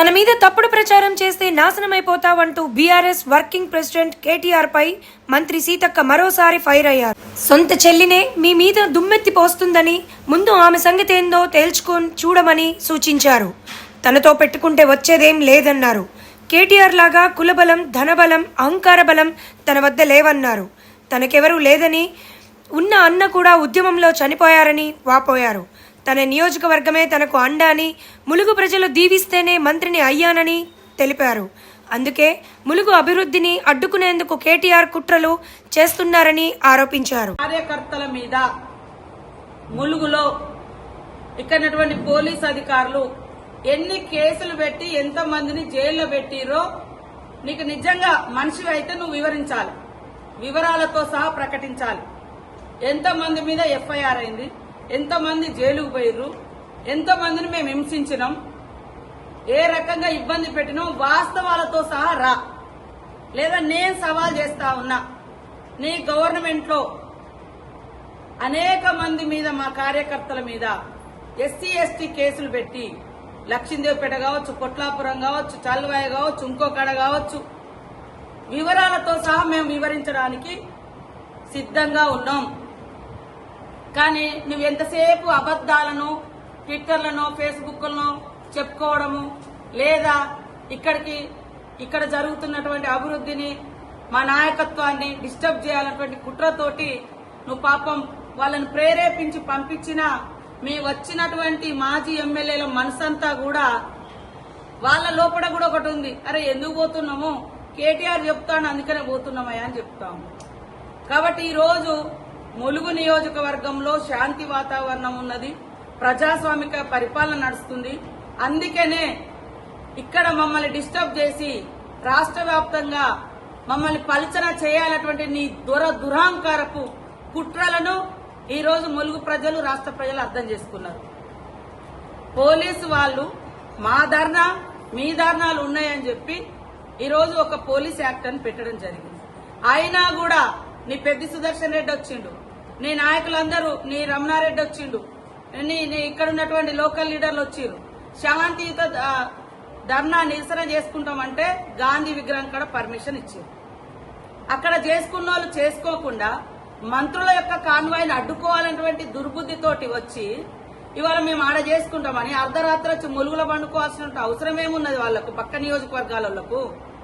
తన మీద తప్పుడు ప్రచారం చేస్తే నాశనమైపోతావంటూ బీఆర్ఎస్ వర్కింగ్ ప్రెసిడెంట్ కేటీఆర్ పై మంత్రి సీతక్క మరోసారి ఫైర్ అయ్యారు. సొంత చెల్లినే మీ మీద దుమ్మెత్తి పోస్తుందని ముందు ఆమె సంగతి ఏందో తేల్చుకొని చూడమని సూచించారు. తనతో పెట్టుకుంటే వచ్చేదేం లేదన్నారు. కేటీఆర్ లాగా కులబలం ధనబలం అహంకార బలం తన వద్ద లేవన్నారు. తనకెవరూ లేదని ఉన్న అన్న కూడా ఉద్యమంలో చనిపోయారని వాపోయారు. తన నియోజకవర్గమే తనకు అండ అని ములుగు ప్రజలు దీవిస్తేనే మంత్రిని అయ్యానని తెలిపారు. అందుకే ములుగు అభివృద్ధిని అడ్డుకునేందుకు కేటీఆర్ కుట్రలు చేస్తున్నారని ఆరోపించారు. కార్యకర్తల మీద ములుగులో ఇక్కడటువంటి పోలీస్ అధికారులు ఎన్ని కేసులు పెట్టి ఎంత మందిని జైల్లో పెట్టిరో నీకు నిజంగా మనిషి అయితే నువ్వు వివరించాలి. వివరాలతో సహా ప్రకటించాలి. ఎంత మంది మీద ఎఫ్ఐఆర్ అయింది? ఎంతమంది జైలుకు పోయిర్రు? ఎంతమందిని మేము హింసించినాం? ఏ రకంగా ఇబ్బంది పెట్టినాం? వాస్తవాలతో సహా రా. లేదా నేను సవాల్ చేస్తా ఉన్నా. నీ గవర్నమెంట్లో అనేక మంది మీద మా కార్యకర్తల మీద ఎస్సీ ఎస్టీ కేసులు పెట్టి లక్ష్మీదేవిపేట కావచ్చు కొట్లాపురం కావచ్చు చల్వాయ కావచ్చు ఇంకోకడ కావచ్చు వివరాలతో సహా మేము వివరించడానికి సిద్ధంగా ఉన్నాం. కానీ నువ్వు ఎంతసేపు అబద్దాలను ట్విట్టర్లను ఫేస్బుక్లను చెప్పుకోవడము లేదా ఇక్కడికి ఇక్కడ జరుగుతున్నటువంటి అభివృద్ధిని మా నాయకత్వాన్ని డిస్టర్బ్ చేయాలన్నటువంటి కుట్రతోటి నువ్వు పాపం వాళ్ళని ప్రేరేపించి పంపించిన మీ వచ్చినటువంటి మాజీ ఎమ్మెల్యేల మనసంతా కూడా వాళ్ళ లోపల కూడా ఒకటి ఉంది. అరే ఎందుకు పోతున్నాము? కేటీఆర్ చెప్తాను అందుకనే పోతున్నామయ్యా అని చెప్తాము. కాబట్టి ఈ రోజు ములుగు నియోజకవర్గంలో శాంతి వాతావరణం ఉన్నది ప్రజాస్వామిక పరిపాలన నడుస్తుంది. అందుకనే ఇక్కడ మమ్మల్ని డిస్టర్బ్ చేసి రాష్ట్ర వ్యాప్తంగా మమ్మల్ని పలచన చేయాలన్నటువంటి నీ దుర దురాంకారపు కుట్రలను ఈరోజు ములుగు ప్రజలు రాష్ట్ర ప్రజలు అర్థం చేసుకున్నారు. పోలీసు వాళ్ళు మా ధర్నా మీ ధర్నాలు ఉన్నాయని చెప్పి ఈరోజు ఒక పోలీస్ యాక్ట్ అని పెట్టడం జరిగింది. అయినా కూడా నీ పెద్ద సుదర్శన్ రెడ్డి వచ్చిండు. నీ నాయకులందరూ నీ రమణారెడ్డి వచ్చిండు. నీ నీ ఇక్కడ ఉన్నటువంటి లోకల్ లీడర్లు వచ్చిండ్రు శాంతియుత ధర్నా నిరసన చేసుకుంటామంటే గాంధీ విగ్రహం కూడా పర్మిషన్ ఇచ్చారు అక్కడ చేసుకున్న వాళ్ళు చేసుకోకుండా మంత్రుల యొక్క కాన్వాయ్ని అడ్డుకోవాలన్నటువంటి దుర్బుద్ధితోటి వచ్చి ఇవాళ మేము ఆడ చేసుకుంటామని అర్ధరాత్రి వచ్చి ములుగుల పండుకోవాల్సిన అవసరం ఏమున్నది వాళ్ళకు పక్క నియోజకవర్గాలకు